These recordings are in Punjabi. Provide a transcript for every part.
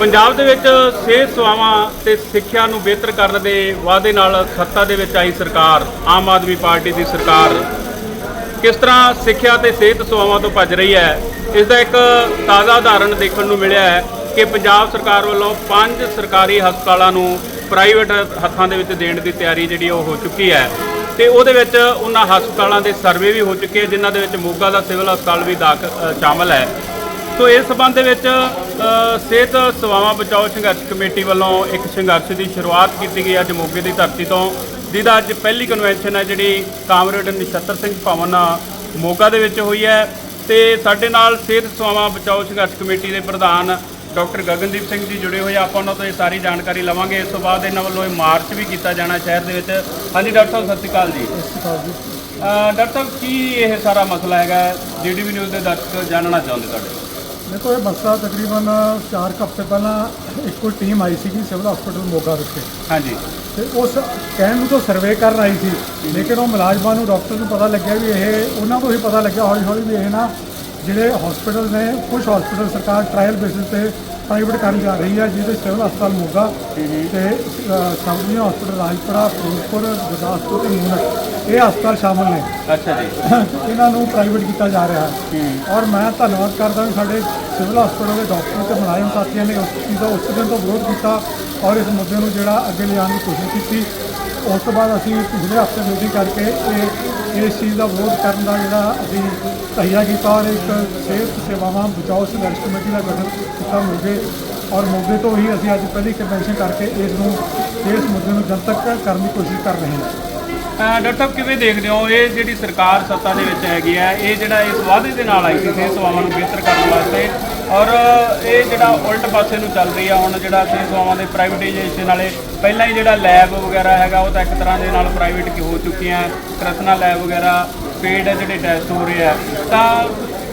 ਪੰਜਾਬ ਦੇ ਵਿੱਚ ਸਿਹਤ ਸੇਵਾਵਾਂ ਤੇ ਸਿੱਖਿਆ ਨੂੰ ਬਿਹਤਰ ਕਰਨ ਦੇ ਵਾਅਦੇ ਨਾਲ ਸੱਤਾ ਦੇ ਵਿੱਚ ਆਈ ਸਰਕਾਰ ਆਮ ਆਦਮੀ ਪਾਰਟੀ ਦੀ ਸਰਕਾਰ। ਕਿਸ ਤਰ੍ਹਾਂ ਸਿੱਖਿਆ ਤੇ ਸਿਹਤ ਸੇਵਾਵਾਂ ਤੋਂ ਭੱਜ ਰਹੀ ਹੈ ਇਸ ਦਾ ਇੱਕ ਤਾਜ਼ਾ ਉਦਾਹਰਣ ਦੇਖਣ ਨੂੰ ਮਿਲਿਆ ਹੈ ਕਿ ਪੰਜਾਬ ਸਰਕਾਰ ਵੱਲੋਂ ਪੰਜ ਸਰਕਾਰੀ ਹਸਪਤਾਲਾਂ ਨੂੰ ਪ੍ਰਾਈਵੇਟ ਹੱਥਾਂ ਦੇ ਵਿੱਚ ਦੇਣ ਦੀ ਤਿਆਰੀ ਜਿਹੜੀ ਉਹ ਹੋ ਚੁੱਕੀ ਹੈ। ਤੇ ਉਹਦੇ ਵਿੱਚ ਉਹਨਾਂ ਹਸਪਤਾਲਾਂ ਦੇ ਸਰਵੇ ਵੀ ਹੋ ਚੁੱਕੇ ਜਿਨ੍ਹਾਂ ਦੇ ਵਿੱਚ ਮੋਗਾ ਦਾ ਸਿਵਲ ਹਸਪਤਾਲ ਵੀ ਦਾਖ ਅ, ਸ਼ਾਮਲ ਹੈ। ਸੋ ਇਸ ਸਬੰਧ ਦੇ ਵਿੱਚ ਸਿਹਤ ਸੇਵਾਵਾਂ ਬਚਾਓ ਸੰਘਰਸ਼ ਕਮੇਟੀ ਵੱਲੋਂ ਇੱਕ ਸੰਘਰਸ਼ ਦੀ ਸ਼ੁਰੂਆਤ ਕੀਤੀ ਗਈ ਅੱਜ ਮੋਗੇ ਦੀ ਧਰਤੀ ਤੋਂ ਜਿਹਦਾ ਅੱਜ ਪਹਿਲੀ ਕਨਵੈਨਸ਼ਨ ਹੈ ਜਿਹੜੀ ਕਾਮਰੇਡ ਨਛੱਤਰ ਸਿੰਘ ਭਵਨ ਮੋਗਾ ਦੇ ਵਿੱਚ ਹੋਈ ਹੈ। ਤੇ ਸਾਡੇ ਨਾਲ ਸਿਹਤ ਸੇਵਾਵਾਂ ਬਚਾਓ ਸੰਘਰਸ਼ ਕਮੇਟੀ ਦੇ ਪ੍ਰਧਾਨ ਡਾਕਟਰ ਗਗਨਦੀਪ ਸਿੰਘ ਜੀ ਜੁੜੇ ਹੋਏ। ਆਪਾਂ ਉਹਨਾਂ ਤੋਂ ਇਹ ਸਾਰੀ ਜਾਣਕਾਰੀ ਲਵਾਂਗੇ। ਇਸ ਤੋਂ ਬਾਅਦ ਇਹਨਾਂ ਵੱਲੋਂ ਇਹ ਮਾਰਚ ਵੀ ਕੀਤਾ ਜਾਣਾ ਸ਼ਹਿਰ ਦੇ ਵਿੱਚ। ਹਾਂਜੀ ਡਾਕਟਰ ਸਾਹਿਬ ਸਤਿ ਸ਼੍ਰੀ ਅਕਾਲ ਜੀ। ਅ, ਡਾਕਟਰ ਸਾਹਿਬ ਕੀ ਇਹ ਸਾਰਾ ਮਸਲਾ ਹੈਗਾ? ਜੀਡੀਵੀ ਨਿਊਜ਼ ਦੇ ਦਰਸ਼ਕ ਜਾਣਨਾ ਚਾਹੁੰਦੇ ਤੁਹਾਡੇ? ਦੇਖੋ ਇਹ ਮਸਲਾ ਤਕਰੀਬਨ 4 ਹਫ਼ਤੇ ਪਹਿਲਾਂ ਇੱਕ ਟੀਮ ਆਈ ਸੀਗੀ ਸਿਵਲ ਹਸਪੀਟਲ ਮੋਗਾ ਵਿਖੇ। ਹਾਂਜੀ। ਤੇ ਉਸ ਕਹਿਣ ਨੂੰ ਤਾਂ ਸਰਵੇ ਕਰਨ ਆਈ ਸੀ ਲੇਕਿਨ ਉਹ ਮੁਲਾਜ਼ਮਾਂ ਨੂੰ ਡਾਕਟਰ ਨੂੰ ਪਤਾ ਲੱਗਿਆ ਵੀ ਇਹ ਉਹਨਾਂ ਤੋਂ ਹੀ ਪਤਾ ਲੱਗਿਆ ਹੌਲੀ ਹੌਲੀ ਵੀ ਇਹ ਨਾ ਜਿਹੜੇ ਹਸਪੀਟਲ ਨੇ ਕੁਝ ਹਸਪੀਟਲ ਸਰਕਾਰ ਟ੍ਰਾਇਲ ਬੇਸਿਸ ਤੇ ਪ੍ਰਾਈਵੇਟ ਕਰਨ ਜਾ ਰਹੀ ਹੈ ਜਿਹਦੇ ਸਿਵਲ ਹਸਪਤਾਲ ਮੋਗਾ ਤੇ ਸਾਊਥੀ ਹਸਪੀਟਲ ਰਾਜਪੁਰਾ ਫਿਰੋਜ਼ਪੁਰ ਗੁਰਦਾਸਪੁਰ ਤੇ ਮੂਨਕ ਇਹ ਹਸਪਤਾਲ ਸ਼ਾਮਲ ਨੇ। ਅੱਛਾ ਜੀ। ਇਹਨਾਂ ਨੂੰ ਪ੍ਰਾਈਵੇਟ ਕੀਤਾ ਜਾ ਰਿਹਾ ਹੈ। ਔਰ ਮੈਂ ਧੰਨਵਾਦ ਕਰਦਾ ਹਾਂ ਸਾਡੇ ਸਿਵਲ ਹਸਪਤਾਲ ਦੇ ਡਾਕਟਰ ਤੇ ਮੁਲਾਜ਼ਮ ਸਾਥੀਆਂ ਨੇ ਉਸ ਚੀਜ਼ ਦਾ ਉਸ ਦਿਨ ਤੋਂ ਵਿਰੋਧ ਕੀਤਾ ਔਰ ਇਸ ਮੁੱਦੇ ਨੂੰ ਜਿਹੜਾ ਅੱਗੇ ਲਿਆਉਣ ਦੀ ਕੋਸ਼ਿਸ਼ ਕੀਤੀ। ਉਸ ਤੋਂ ਬਾਅਦ ਅਸੀਂ ਪਿਛਲੇ ਹਫ਼ਤੇ ਮੀਟਿੰਗ ਕਰਕੇ ਇਹ ਇਸ ਚੀਜ਼ ਦਾ ਵਿਰੋਧ ਕਰਨ ਦਾ ਜਿਹੜਾ ਅਸੀਂ ਤਹੀਆ ਕੀਤਾ ਔਰ ਇੱਕ ਸਿਹਤ ਸੇਵਾਵਾਂ ਬਚਾਓ ਸੰਘਰਸ਼ ਕਮੇਟੀ ਦਾ ਗਠਨ ਕੀਤਾ ਮੋਗੇ ਔਰ ਮੋਗੇ ਤੋਂ ਹੀ ਅਸੀਂ ਅੱਜ ਪਹਿਲੀ ਕਨਵੈਨਸ਼ਨ ਕਰਕੇ ਇਸ ਨੂੰ, ਇਸ ਮੁੱਦੇ ਨੂੰ ਜਨਤਕ ਕਰਨ ਦੀ ਕੋਸ਼ਿਸ਼ ਕਰ ਰਹੇ ਹਾਂ। ਡਾਕਟਰ ਸਾਹਿਬ, ਕਿਵੇਂ ਦੇਖਦੇ ਹੋ ਇਹ ਜਿਹੜੀ ਸਰਕਾਰ ਸੱਤਾ ਦੇ ਵਿੱਚ ਹੈਗੀ ਹੈ, ਇਹ ਜਿਹੜਾ ਇਸ ਵਾਅਦੇ ਦੇ ਨਾਲ ਆਈ ਸੀ ਸਿਹਤ ਸੇਵਾਵਾਂ ਨੂੰ ਬਿਹਤਰ ਕਰਨ ਵਾਸਤੇ ਔਰ ਇਹ ਜਿਹੜਾ ਉਲਟ ਪਾਸੇ ਨੂੰ ਚੱਲ ਰਹੀ ਆ, ਹੁਣ ਜਿਹੜਾ ਸਿਹਤ ਸੇਵਾਵਾਂ ਦੇ ਪ੍ਰਾਈਵੇਟਾਈਜੇਸ਼ਨ ਵਾਲੇ, ਪਹਿਲਾਂ ਹੀ ਜਿਹੜਾ ਲੈਬ ਵਗੈਰਾ ਹੈਗਾ, ਉਹ ਤਾਂ ਇੱਕ ਤਰ੍ਹਾਂ ਦੇ ਨਾਲ ਪ੍ਰਾਈਵੇਟ ਹੋ ਚੁੱਕੀਆਂ ਕਰਸਨਾ ਲੈਬ ਵਗੈਰਾ, ਪੇਡ ਜਿਹੜੇ ਟੈਸਟ ਹੋ ਰਹੇ ਆ, ਤਾਂ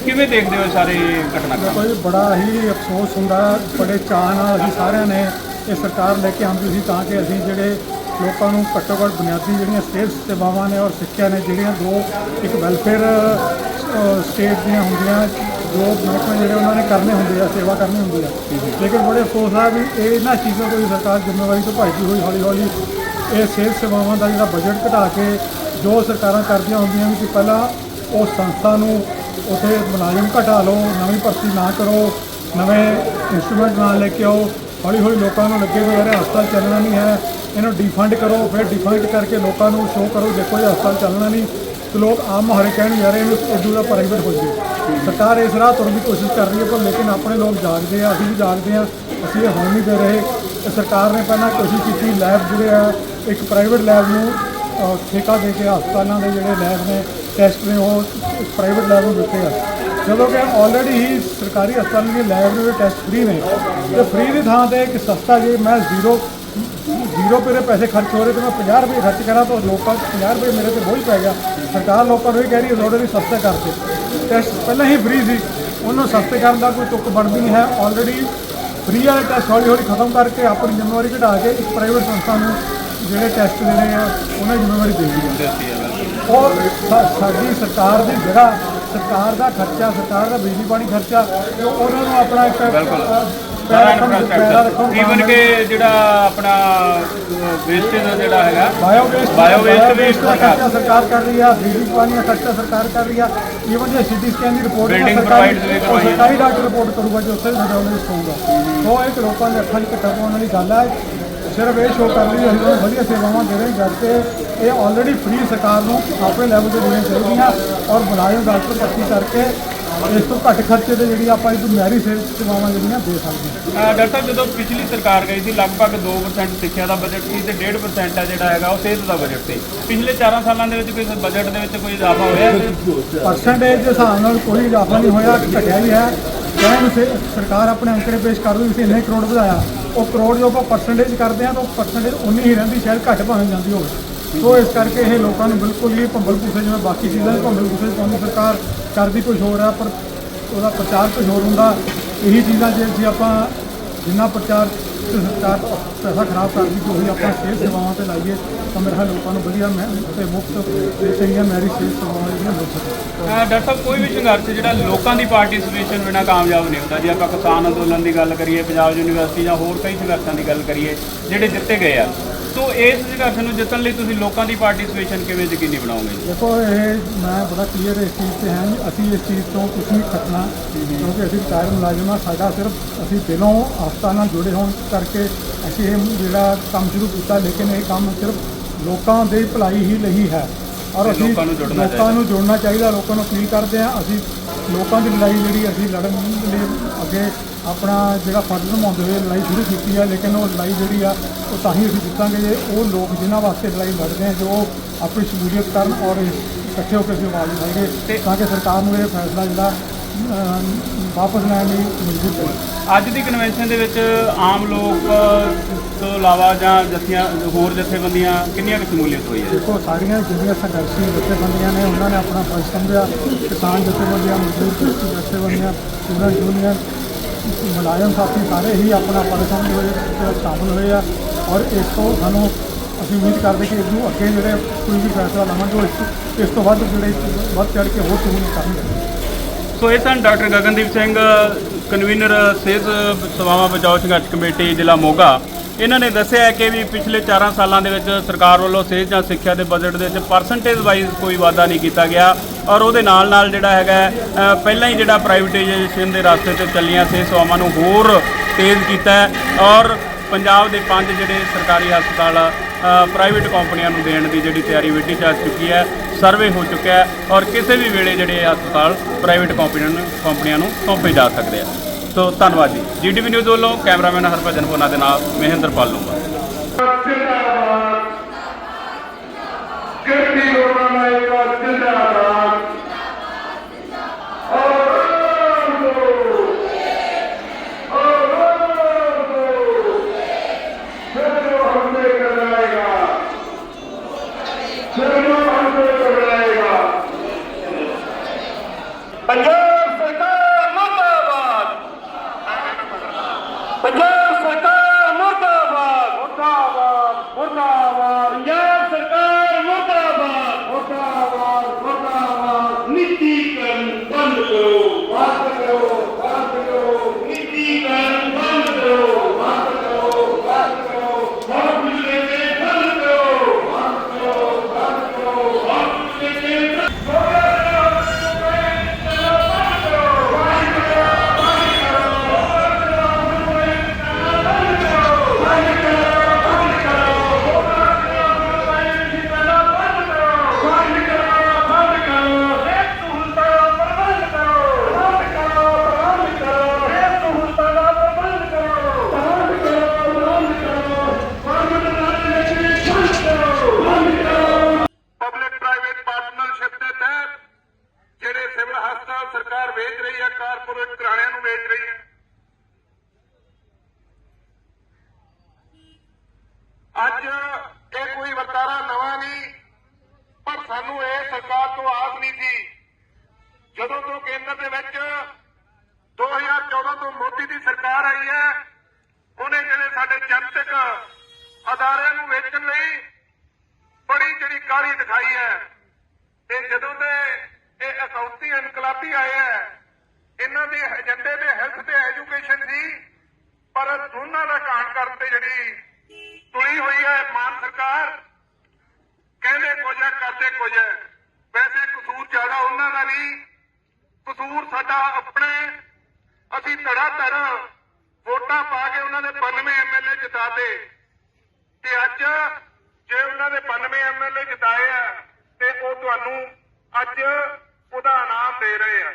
ਕਿਵੇਂ ਦੇਖਦੇ ਹੋ ਇਹ ਸਾਰੇ ਘਟਨਾਕ੍ਰਮ ਕੋਈ ਬੜਾ ਹੀ ਅਫਸੋਸ ਹੁੰਦਾ, ਬੜੇ ਚਾਅ ਨਾਲ ਅਸੀਂ ਸਾਰਿਆਂ ਨੇ ਇਹ ਸਰਕਾਰ ਲੈ ਕੇ ਆਉਂਦੀ ਸੀ, ਤਾਂ ਕਿ ਅਸੀਂ ਜਿਹੜੇ ਲੋਕਾਂ ਨੂੰ ਘੱਟੋ ਘੱਟ ਬੁਨਿਆਦੀ ਜਿਹੜੀਆਂ ਸਿਹਤ ਸੇਵਾਵਾਂ ਨੇ ਔਰ ਸਿੱਖਿਆ ਨੇ, ਜਿਹੜੀਆਂ ਦੋ ਇੱਕ ਵੈਲਫੇਅਰ ਸਟੇਟ ਦੀਆਂ ਹੁੰਦੀਆਂ ਜੋ ਮਹਿਕਮੇ ਜਿਹੜੇ ਉਹਨਾਂ ਨੇ ਕਰਨੇ ਹੁੰਦੇ ਆ, ਸੇਵਾ ਕਰਨੀ ਹੁੰਦੀ ਆ। ਲੇਕਿਨ ਬੜੇ ਅਫਸੋਸ ਆ ਵੀ ਇਹ ਇਹਨਾਂ ਚੀਜ਼ਾਂ ਤੋਂ ਵੀ ਸਰਕਾਰ ਜ਼ਿੰਮੇਵਾਰੀ ਤੋਂ ਭੱਜਦੀ ਹੋਈ ਹੌਲੀ ਹੌਲੀ ਇਹ ਸਿਹਤ ਸੇਵਾਵਾਂ ਦਾ ਜਿਹੜਾ ਬਜਟ ਘਟਾ ਕੇ ਜੋ ਸਰਕਾਰਾਂ ਕਰਦੀਆਂ ਹੁੰਦੀਆਂ ਵੀ ਕਿ ਪਹਿਲਾਂ ਉਹ ਸੰਸਥਾ ਨੂੰ ਉਥੇ ਮੁਲਾਜ਼ਮ ਘਟਾ ਲਓ, ਨਵੀਂ ਭਰਤੀ ਨਾ ਕਰੋ, ਨਵੇਂ ਇੰਸਟਰੂਮੈਂਟ ਨਾਲ ਲੈ ਕੇ ਆਓ। ਹੌਲੀ ਹੌਲੀ ਲੋਕਾਂ ਨੂੰ ਲੱਗੇ ਵੀ ਯਾਰ ਹਸਪਤਾਲ ਚੱਲਣਾ ਨਹੀਂ ਹੈ। ਇਹਨੂੰ ਡਿਫੰਡ ਕਰੋ, ਫਿਰ ਡਿਫੰਡ ਕਰਕੇ ਲੋਕਾਂ ਨੂੰ ਸ਼ੋਅ ਕਰੋ, ਦੇਖੋ ਇਹ ਹਸਪਤਾਲ ਚੱਲਣਾ ਨਹੀਂ। ਤੇ ਲੋਕ ਆਮ ਮੁਹਾਰੇ ਕਹਿਣ ਜਾ ਰਹੇ ਨੇ ਇਦੋਂ ਦਾ ਪ੍ਰਾਈਵੇਟ ਹੋ ਜਾਵੇ ਸਰਕਾਰ ਇਸ ਰਾਹ ਤੁਰਨ ਦੀ ਕੋਸ਼ਿਸ਼ ਕਰ ਰਹੀ ਹੈ, ਪਰ ਲੇਕਿਨ ਆਪਣੇ ਲੋਕ ਜਾਗਦੇ ਆ, ਅਸੀਂ ਵੀ ਜਾਗਦੇ ਆ, ਅਸੀਂ ਇਹ ਹੋਣ ਨਹੀਂ ਦੇ ਰਹੇ। ਤੇ ਸਰਕਾਰ ਨੇ ਪਹਿਲਾਂ ਕੋਸ਼ਿਸ਼ ਕੀਤੀ ਲੈਬ ਜਿਹੜੇ ਆ, ਇੱਕ ਪ੍ਰਾਈਵੇਟ ਲੈਬ ਨੂੰ ਠੇਕਾ ਦੇ ਕੇ ਹਸਪਤਾਲਾਂ ਦੇ ਜਿਹੜੇ ਲੈਬ ਨੇ, ਟੈਸਟ ਨੇ, ਉਹ ਪ੍ਰਾਈਵੇਟ ਲੈਬ ਨੂੰ ਦਿੱਤੇ ਆ। ਜਦੋਂ ਕਿ ਆਲਰੇਡੀ ਹੀ ਸਰਕਾਰੀ ਹਸਪਤਾਲ ਦੇ ਲੈਬ ਦੇ ਟੈਸਟ ਫ੍ਰੀ ਨੇ। ਤੇ ਫ੍ਰੀ ਦੀ ਥਾਂ ਤੇ ਇੱਕ ਸਸਤਾ ਜੇ, ਮੈਂ ਜ਼ੀਰੋ ਜ਼ੀਰੋ ਮੇਰੇ ਪੈਸੇ ਖਰਚ ਹੋ ਰਹੇ ਤੇ ਮੈਂ 50 ਰੁਪਏ ਖਰਚ ਕਰਾਂ ਤਾਂ ਲੋਕਾਂ 50 ਰੁਪਏ ਮੇਰੇ ਤੇ ਬੋਝ ਪੈ ਗਿਆ। ਸਰਕਾਰ ਲੋਕਾਂ ਨੂੰ ਇਹ ਕਹਿ ਰਹੀ ਹੈ ਥੋੜੇ ਵੀ ਸਸਤੇ ਕਰਤੇ ਟੈਸਟ ਪਹਿਲਾਂ ਹੀ ਫ੍ਰੀ ਸੀ। ਉਹਨੂੰ ਸਸਤੇ ਕਰਨ ਦਾ ਕੋਈ ਤੁੱਕ ਬਣਦੀ ਨਹੀਂ ਹੈ। ਆਲਰੇਡੀ ਫ੍ਰੀ ਵਾਲੇ ਟੈਸਟ ਹੌਲੀ ਹੌਲੀ ਖਤਮ ਕਰਕੇ ਆਪਣੀ ਜ਼ਿੰਮੇਵਾਰੀ ਘਟਾ ਕੇ ਇੱਕ ਪ੍ਰਾਈਵੇਟ ਸੰਸਥਾ ਨੂੰ ਜਿਹੜੇ ਟੈਸਟ ਦੇਣੇ ਆ ਉਹਨਾਂ ਦੀ ਜ਼ਿੰਮੇਵਾਰੀ ਦੇ ਦਿੱਤੀ ਔਰ ਸਾਡੀ ਸਰਕਾਰ ਦੀ ਜਗ੍ਹਾ ਸਰਕਾਰ ਦਾ ਖਰਚਾ ਸਰਕਾਰ ਦਾ ਬਿਜਲੀ ਪਾਣੀ ਖਰਚਾ ਉਹਨਾਂ ਨੂੰ ਆਪਣਾ ਇੱਕ ਸਾਰਾ ਰੱਖਣ ਈਵਨ ਕਿ ਜਿਹੜਾ ਆਪਣਾ ਵੇਸਟੇਜ ਦਾ ਜਿਹੜਾ ਹੈਗਾ ਬਾਇਓ ਵੇਸਟ Bio waste ਵੀ ਖਰਚਾ ਸਰਕਾਰ ਕਰ ਰਹੀ ਆ ਬਿਜਲੀ ਪਾਣੀ ਦਾ ਖਰਚਾ ਸਰਕਾਰ ਕਰ ਰਹੀ ਆ। ਈਵਨ ਜੇ ਸਿਟੀ ਸਕੈਨ ਦੀ ਰਿਪੋਰਟ provide ਵੀ ਕਰਵਾਈ। ਸਰਕਾਰੀ ਡਾਕਟਰ ਰਿਪੋਰਟ ਕਰੂਗਾ ਜੋ ਉੱਥੇ ਰੈਡੀਓਲੋਜਿਸਟ ਹੋਊਗਾ। ਉਹ ਇੱਕ ਲੋਕਾਂ ਦੇ ਅੱਖਾਂ 'ਚ ਪਾਉਣ ਵਾਲੀ ਗੱਲ ਹੈ ਸਿਰਫ ਇਹ ਸ਼ੋਅ ਕਰ ਲਈ ਅਸੀਂ ਵਧੀਆ ਸੇਵਾਵਾਂ ਦੇ ਰਹੇ ਜਦ ਕਿ ਇਹ ਆਲਰੇਡੀ ਫ੍ਰੀ ਸਰਕਾਰ ਨੂੰ ਆਪਣੇ ਲੈਵਲ ਤੇ ਦੇਣੀਆਂ ਚਾਹੀਦੀਆਂ ਔਰ ਮੁਲਾਜ਼ਮ ਡਾਕਟਰ ਭਰਤੀ ਕਰਕੇ ਇਸ ਤੋਂ ਘੱਟ ਖਰਚੇ ਤੇ ਜਿਹੜੀ ਆਪਾਂ ਇਹ ਮਿਆਰੀ ਸਿਹਤ ਸੇਵਾਵਾਂ ਜਿਹੜੀਆਂ ਦੇ ਸਕਦੇ। ਹਾਂ ਡਾਕਟਰ ਸਾਹਿਬ ਜਦੋਂ ਪਿਛਲੀ ਸਰਕਾਰ ਗਈ ਸੀ ਲਗਭਗ 2% ਸਿੱਖਿਆ ਦਾ ਬਜਟ ਸੀ ਤੇ 1.5% ਹੈ ਜਿਹੜਾ ਹੈਗਾ ਉਹ ਸਿਹਤ ਦਾ ਬਜਟ ਸੀ। ਪਿਛਲੇ 4 ਸਾਲਾਂ ਦੇ ਵਿੱਚ ਕੋਈ ਬਜਟ ਦੇ ਵਿੱਚ ਕੋਈ ਇਜ਼ਾਫਾ ਹੋਇਆ? ਪਰਸੈਂਟੇਜ ਦੇ ਹਿਸਾਬ ਨਾਲ ਕੋਈ ਇਜ਼ਾਫਾ ਨਹੀਂ ਹੋਇਆ ਘਟਿਆ ਹੀ ਹੈ। ਕਹਿਣ ਸੇ ਸਰਕਾਰ ਆਪਣੇ ਅੰਕੜੇ ਪੇਸ਼ ਕਰ ਰਹੀ ਸੀ ਇੰਨੇ ਕਰੋੜ ਵਧਾਇਆ। ਉਹ ਕਰੋੜ ਜੋ ਆਪਾਂ ਪਰਸੈਂਟੇਜ ਕਰਦੇ ਆ ਤਾਂ ਪਰਸੈਂਟੇਜ ਉਨੀ ਹੀ ਰਹਿੰਦੀ ਸ਼ਾਇਦ ਘੱਟ ਭਾਵੇਂ ਜਾਂਦੀ ਹੋਵੇ। ਸੋ ਇਸ ਕਰਕੇ ਇਹ ਲੋਕਾਂ ਨੂੰ ਬਿਲਕੁਲ ਹੀ ਭੰਬਲ ਭੂਸੇ ਜਿਵੇਂ ਬਾਕੀ ਚੀਜ਼ਾਂ ਦੇ ਭੰਬਲ ਭੂਸੇ ਪਾਉਂਦੀ ਸਰਕਾਰ ਕਰਦੀ ਕੁਝ ਹੋਰ ਆ, ਪਰ ਉਹਦਾ ਪ੍ਰਚਾਰ ਕੁਝ ਹੋਰ ਹੁੰਦਾ। ਇਹੀ ਚੀਜ਼ਾਂ ਜੇ ਅਸੀਂ ਆਪਾਂ ਜਿੰਨਾ ਪ੍ਰਚਾਰ ਸਰਕਾਰ ਪੈਸਾ ਖਰਾਬ ਕਰਦੀ ਕਿ ਉਹੀ ਆਪਾਂ ਸਿਹਤ ਸੇਵਾਵਾਂ ਤੇ ਲਾਈਏ, ਤਾਂ ਮੇਰੇ ਖਿਆਲ ਲੋਕਾਂ ਨੂੰ ਵਧੀਆ ਮੈਂ ਤੇ ਮੁਫਤ ਤੇ ਚੰਗੀਆਂ ਮੈਰੀ ਸਿਹਤ ਸੇਵਾਵਾਂ ਜਿਹੜੀਆਂ ਮਿਲ ਸਕਣ ਡਾਕਟਰ ਸਾਹਿਬ, ਕੋਈ ਵੀ ਸੰਘਰਸ਼ ਜਿਹੜਾ ਲੋਕਾਂ ਦੀ ਪਾਰਟਿਸਿਪੇਸ਼ਨ ਬਿਨਾਂ ਕਾਮਯਾਬ ਨਹੀਂ ਹੁੰਦਾ। ਜੇ ਆਪਾਂ ਕਿਸਾਨ ਅੰਦੋਲਨ ਦੀ ਗੱਲ ਕਰੀਏ, ਪੰਜਾਬ ਯੂਨੀਵਰਸਿਟੀ ਜਾਂ ਹੋਰ ਕਈ ਸੰਘਰਸ਼ਾਂ ਦੀ ਗੱਲ ਕਰੀਏ, ਜਿਹੜੇ ਜਿੱਤੇ ਗਏ ਆ ਸੋ ਇਸ ਸੰਘਰਸ਼ ਨੂੰ ਜਿੱਤਣ ਲਈ ਤੁਸੀਂ ਲੋਕਾਂ ਦੀ ਪਾਰਟਿਸਿਪੇਸ਼ਨ ਕਿਵੇਂ ਯਕੀਨੀ ਬਣਾਓਗੇ ਦੇਖੋ ਇਹ ਮੈਂ ਬੜਾ ਕਲੀਅਰ ਇਸ ਚੀਜ਼ ਤੇ ਹਾਂ ਅਸੀਂ ਇਸ ਚੀਜ਼ ਤੋਂ ਕੁਝ ਨਹੀਂ ਖੱਟਣਾ ਕਿਉਂਕਿ ਅਸੀਂ ਰਿਟਾਇਰ ਮੁਲਾਜ਼ਮ ਹਾਂ। ਸਾਡਾ ਸਿਰਫ ਅਸੀਂ ਦਿਲੋਂ ਹਸਪਤਾਲ ਨਾਲ ਜੁੜੇ ਹੋਣ ਕਰਕੇ ਅਸੀਂ ਇਹ ਜਿਹੜਾ ਕੰਮ ਸ਼ੁਰੂ ਕੀਤਾ ਲੇਕਿਨ ਇਹ ਕੰਮ ਸਿਰਫ ਲੋਕਾਂ ਦੇ ਭਲਾਈ ਹੀ ਲਈ ਹੈ। ਔਰ ਅਸੀਂ ਲੋਕਾਂ ਨੂੰ ਜੁੜਨਾ ਲੋਕਾਂ ਨੂੰ ਜੁੜਨਾ ਚਾਹੀਦਾ ਲੋਕਾਂ ਨੂੰ ਅਪੀਲ ਕਰਦੇ ਹਾਂ। ਅਸੀਂ ਲੋਕਾਂ ਦੀ ਲੜਾਈ ਜਿਹੜੀ ਅਸੀਂ ਲੜਨ ਲਈ ਅੱਗੇ ਆਪਣਾ ਜਿਹੜਾ ਫਰਜ਼ ਨਿਭਾਉਂਦੇ ਹੋਏ ਲੜਾਈ ਸ਼ੁਰੂ ਕੀਤੀ ਹੈ ਲੇਕਿਨ ਉਹ ਲੜਾਈ ਜਿਹੜੀ ਆ, ਉਹ ਤਾਂ ਹੀ ਅਸੀਂ ਜਿੱਤਾਂਗੇ ਜੇ ਉਹ ਲੋਕ ਜਿਨ੍ਹਾਂ ਵਾਸਤੇ ਲੜਾਈ ਲੜਦੇ ਆ, ਜੋ ਆਪਣੀ ਸ਼ਮੂਲੀਅਤ ਕਰਨ ਔਰ ਇਕੱਠੇ ਹੋ ਕੇ ਅਸੀਂ ਆਵਾਜ਼ ਉਠਾਈਏ, ਤਾਂ ਕਿ ਸਰਕਾਰ ਨੂੰ ਇਹ ਫੈਸਲਾ ਜਿਹੜਾ ਵਾਪਸ ਲੈਣ ਲਈ ਮਜਬੂਰ ਕਰੇ ਅੱਜ ਦੀ ਕਨਵੈਨਸ਼ਨ ਦੇ ਵਿੱਚ ਆਮ ਲੋਕ ਤੋਂ ਇਲਾਵਾ ਜਾਂ ਜਥੀਆਂ ਹੋਰ ਜਥੇਬੰਦੀਆਂ ਕਿੰਨੀਆਂ ਕੁ ਸ਼ਮੂਲੀਅਤ ਹੋਈ ਹੈ? ਦੇਖੋ ਸਾਰੀਆਂ ਜਿਹੜੀਆਂ ਸੰਘਰਸ਼ੀ ਜਥੇਬੰਦੀਆਂ ਨੇ ਉਹਨਾਂ ਨੇ ਆਪਣਾ ਫਰਜ਼ ਸਮਝਿਆ। ਕਿਸਾਨ ਜਥੇਬੰਦੀਆਂ ਮਜ਼ਦੂਰ ਕਿਰਤੀ ਜਥੇਬੰਦੀਆਂ ਸਟੂਡੈਂਟ ਯੂਨੀਅਨ ਮੁਲਾਜ਼ਮ ਸਾਥੀ ਸਾਰੇ ਹੀ ਆਪਣਾ ਫਰਜ਼ ਸਮਝਦੇ ਹੋਏ ਵਿੱਚ ਸ਼ਾਮਲ ਹੋਏ ਆ। ਔਰ ਇਸ ਤੋਂ ਸਾਨੂੰ ਅਸੀਂ ਉਮੀਦ ਕਰਦੇ ਕਿ ਇਸ ਨੂੰ ਅੱਗੇ ਜਿਹੜੇ ਕੋਈ ਵੀ ਫੈਸਲਾ ਲਵਾਂਗੇ ਉਹ ਇਸ- ਇਸ ਤੋਂ ਵੱਧ ਜਿਹੜੇ ਵੱਧ ਚੜ ਕੇ ਹੋਰ ਸ਼ਮੂਲੀਅਤ ਕਰਨਗੇ। ਸੋ ਇਹ ਸਨ ਡਾਕਟਰ ਗਗਨਦੀਪ ਸਿੰਘ, ਕਨਵੀਨਰ ਸਿਹਤ ਸੇਵਾਵਾਂ ਬਚਾਓ ਸੰਘਰਸ਼ ਕਮੇਟੀ, ਜ਼ਿਲ੍ਹਾ ਮੋਗਾ। ਇਹਨਾਂ ਨੇ ਦੱਸਿਆ ਹੈ ਕਿ ਵੀ ਪਿਛਲੇ 4 ਸਾਲਾਂ ਦੇ ਵਿੱਚ ਸਰਕਾਰ ਵੱਲੋਂ ਸਿਹਤ ਜਾਂ ਸਿੱਖਿਆ ਦੇ ਬਜਟ ਦੇ ਵਿੱਚ ਪਰਸੈਂਟੇਜ ਵਾਈਜ਼ ਕੋਈ ਵਾਧਾ ਨਹੀਂ ਕੀਤਾ ਗਿਆ। ਔਰ ਉਹਦੇ ਨਾਲ ਨਾਲ ਜਿਹੜਾ ਹੈਗਾ ਪਹਿਲਾਂ ਹੀ ਜਿਹੜਾ ਪ੍ਰਾਈਵੇਟਾਈਜੇਸ਼ਨ ਦੇ ਰਸਤੇ ਤੇ ਚੱਲੀਆਂ ਸਿਹਤ ਸੇਵਾਵਾਂ ਨੂੰ ਹੋਰ ਤੇਜ਼ ਕੀਤਾ ਔਰ ਪੰਜਾਬ ਦੇ ਪੰਜ ਜਿਹੜੇ ਸਰਕਾਰੀ ਹਸਪਤਾਲ ਪ੍ਰਾਈਵੇਟ ਕੰਪਨੀਆਂ ਨੂੰ ਦੇਣ ਦੀ ਜਿਹੜੀ ਤਿਆਰੀ ਵਿੱਢੀ ਚੱਲ ਚੁੱਕੀ ਹੈ ਸਰਵੇ ਹੋ ਚੁੱਕਿਆ ਹੈ ਔਰ ਕਿਸੇ ਵੀ ਵੇਲੇ ਜਿਹੜੇ ਇਹ ਹਸਪਤਾਲ ਪ੍ਰਾਈਵੇਟ ਕੰਪਨੀਆਂ ਨੂੰ ਕੰਪਨੀਆਂ ਨੂੰ ਸੌਂਪੇ ਜਾ ਸਕਦੇ ਆ। ਸੋ ਧੰਨਵਾਦ ਜੀ। ਜੀਟੀਵੀ ਨਿਊਜ਼ ਵੱਲੋਂ ਕੈਮਰਾਮੈਨ ਹਰਭਜਨ ਪੋਨਾ ਦੇ ਨਾਲ ਮਹਿੰਦਰ ਪਾਲੂਗਾ ਜਿੰਦਾਬਾਦ ਕਿਰਤੀ ਲੋਕਾਂ ਦਾ ਇੱਕ ਜਿੰਦਾਬਾਦ ਪੰਜਾਬ ਸਰਕਾਰ ਮੁਰਦਾਬਾਦ ਪੰਜਾਬ ਸਰਕਾਰ ਮੁਰਦਾਬਾਦ ਮੁਰਦਾਬਾਦ ਮੁਰਦਾਬਾਦ ਪੰਜਾਬ ਸਰਕਾਰ ਮੁਰਦਾਬਾਦ ਮੁਰਦਾਬਾਦ ਮੁਰਦਾਬਾਦ ਨੀਤੀਕਰਨ ਬੰਦ ਕਰੋ ਬੰਦ ਕਰੋ ਬੰਦ ਕਰੋ ਨੀਤੀਕਰਨ ਬੰਦ ਕਰੋ ਬੰਦ ਕਰੋ ਬੰਦ ਕਰੋ ਹੌਸਲੇ ਤੇ ਬੰਦ ਕਰੋ ਬੰਦ ਕਰੋ ਬੰਦ ਕਰੋ ਹੌਸਲੇ ਤੇ ਪਬਲਿਕ ਪ੍ਰਾਈਵੇਟ ਪਾਰਟਨਰਸ਼ਿਪ ਦੇ ਤਹਿਤ ਜਿਹੜੇ ਸਿਵਲ ਹਸਪਤਾਲ ਸਰਕਾਰ ਵੇਚ ਰਹੀ ਹੈ ਕਾਰਪੋਰੇਟ ਘਰਾਣਿਆਂ ਨੂੰ ਵੇਚ ਰਹੀ ਹੈ ਅੱਜ ਇਹ ਕੋਈ ਵਰਤਾਰਾ ਨਵਾਂ ਨਹੀਂ ਪਰ ਸਾਨੂੰ ਇਹ ਸਰਕਾਰ ਤੋਂ ਆਸ ਨਹੀਂ ਸੀ ਜਦੋਂ ਤੋਂ ਕੇਂਦਰ ਦੇ ਵਿੱਚ 2014 ਤੋਂ ਮੋਦੀ ਦੀ ਸਰਕਾਰ ਆਈ ਹੈ ਉਹਨੇ ਜਿਹੜੇ ਸਾਡੇ ਜਨਤਕ ਅਦਾਰਿਆਂ ਨੂੰ ਵੇਚਣ ਲਈ ਬੜੀ ਜਿਹੜੀ ਕਾਲੀ ਦਿਖਾਈ ਹੈ ਤੇ ਜਦੋਂ ਦੇ ਇਹ ਅਸੌਤੀ ਇਨਕਲਾਬੀ ਆਏ ਹੈ ਇਹਨਾਂ ਦੇ ਏਜੰਡੇ ਤੇ ਹੈਲਥ ਤੇ ਐਜੂਕੇਸ਼ਨ ਸੀ ਪਰ ਦੋਨਾਂ ਦਾ ਕਾਣ ਕਰਨ ਤੇ ਜਿਹੜੀ ਤੁਲੀ ਹੋਈ ਹੈ ਮਾਨ ਸਰਕਾਰ, ਕਹਿੰਦੇ ਕੁਝ ਹੈ ਕਰਦੇ ਕੁਝ ਹੈ ਵੈਸੇ ਕਸੂਰ ਜ਼ਿਆਦਾ ਉਹਨਾਂ ਦਾ ਨਹੀਂ, ਕਸੂਰ ਸਾਡਾ ਆਪਣੇ, ਅਸੀਂ ਧੜਾ ਧੜ ਵੋਟਾਂ ਪਾ ਕੇ ਉਹਨਾਂ ਦੇ 92 ਐਮਐਲਏ ਜਿਤਾਤੇ। ਤੇ ਅੱਜ ਜੇ ਉਹਨਾਂ ਦੇ 92 ਐਮਐਲਏ ਜਿਤਾਏ ਆ ਤੇ ਉਹ ਤੁਹਾਨੂੰ ਅੱਜ ਉਹਦਾ ਇਨਾਮ ਦੇ ਰਹੇ ਆ।